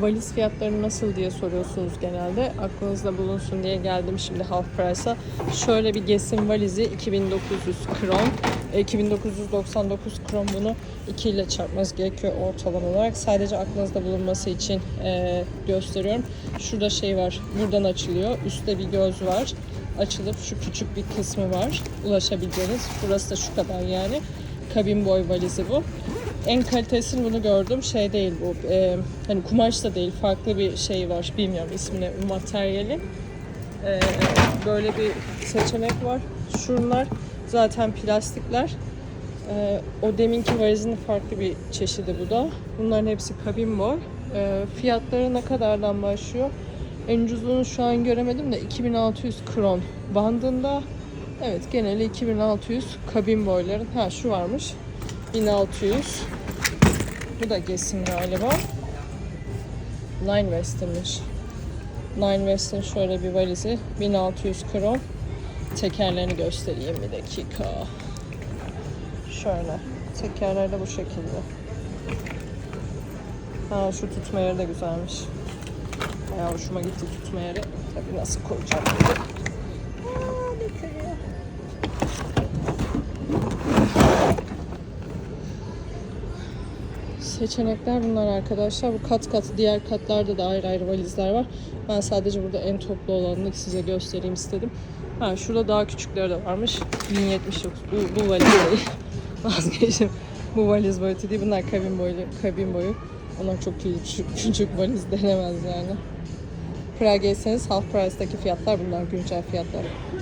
valiz fiyatları nasıl diye soruyorsunuz genelde. Aklınızda bulunsun diye geldim şimdi half price'a. Şöyle bir Gesin valizi 2900 kron. E, 2999 kron bunu 2 ile çarpmanız gerekiyor ortalama olarak. Sadece aklınızda bulunması için e, gösteriyorum. Şurada şey var. Buradan açılıyor. Üstte bir göz var. Açılıp şu küçük bir kısmı var. Ulaşabileceğiniz. Burası da şu kadar yani. Kabin boy valizi bu. En kalitesini bunu gördüm. Şey değil bu. e, hani kumaş da değil. Farklı bir şey var. Bilmiyorum ismini. Materyali. E, böyle bir seçenek var. Şunlar zaten plastikler. E, o deminki valizin farklı bir çeşidi bu da. Bunların hepsi kabin boy. E, fiyatları ne kadardan başlıyor? En ucuzunu şu an göremedim de 2600 kron bandında. Evet geneli 2600 kabin boyların. Ha şu varmış. 1600. Bu da Gesin galiba. Line West'inmiş. Line West'in şöyle bir valizi. 1600 kron. Tekerlerini göstereyim bir dakika. Şöyle. Tekerler de bu şekilde. Ha şu tutma yeri de güzelmiş. Bayağı hoşuma gitti tutma yeri. Tabii nasıl koyacağım. Aa, dökülüyor. Seçenekler bunlar arkadaşlar. Bu kat kat diğer katlarda da ayrı ayrı valizler var. Ben sadece burada en toplu olanını size göstereyim istedim. Ha şurada daha küçükleri de varmış. 1079. Bu, bu valiz değil. Vazgeçtim. Bu valiz boyutu değil. Bunlar kabin boyu. Kabin boyu. Onlar çok küçük, küçük valiz denemez yani. Praga half price'daki fiyatlar bunlar güncel fiyatlar.